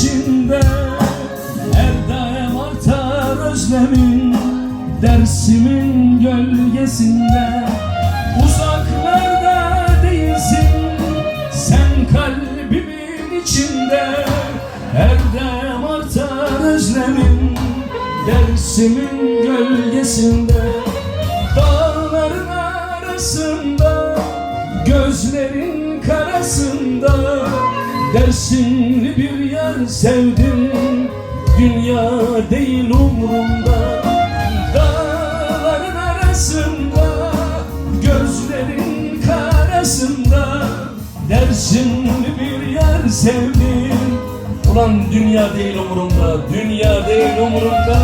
içinde Her daim artar özlemin Dersimin gölgesinde. Uzaklarda değilsin Sen kalbimin içinde. Her daim artar özlemin Dersimin gölgesinde. Dağların arasında Gözlerin karasında Dersimli bir yer sevdim Dünya değil umrumda. Dağların arasında Gözlerin karasında. Dersimli bir yer sevdim Ulan dünya değil umurumda Dünya değil umurumda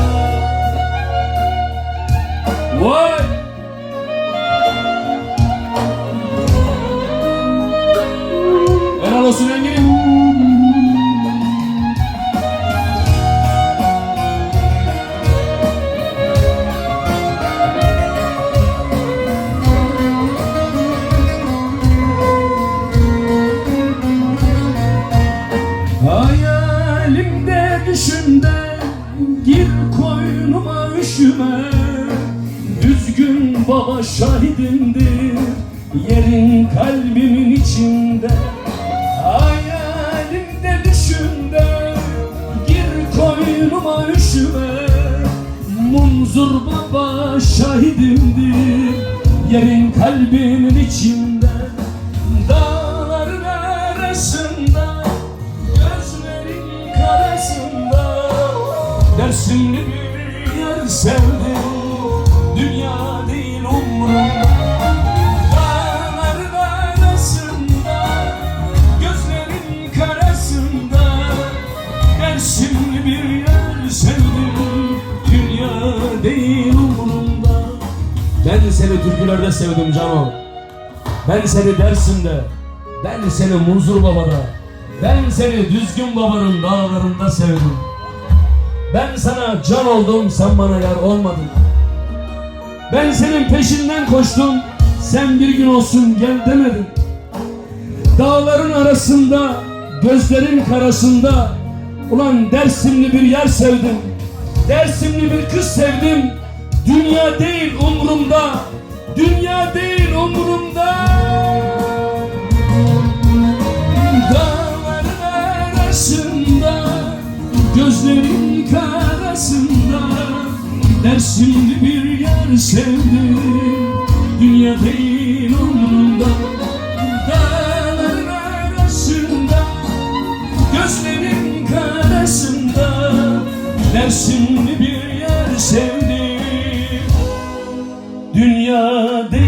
Olsun Engin. Hayalimde düşümde Gir koynuma üşüme Düzgün baba şahidimdir Yerin kalbimin içinde Munzur baba şahidimdir Yerin kalbimin içinde. Dağların arasında Gözlerin karasında. Dersimli bir yer sevdim Dünya değil umrumda Ben seni türkülerde sevdim Cano ben seni Dersim'de, ben seni Munzur Baba'da, ben seni Düzgün Baba'nın dağlarında sevdim. Ben sana can oldum, sen bana yar olmadın. Ben senin peşinden koştum, sen bir gün olsun gel demedin. Dağların arasında, gözlerin karasında, ulan Dersimli bir yer sevdim. Dersimli bir kız sevdim. Dünya değil umrumda, dünya değil umrumda. Dağların arasında Gözlerin karasında Dersimli bir yer sevdim. Dünya değil umrumda. Dağların arasında Gözlerin karasında Dersimli bir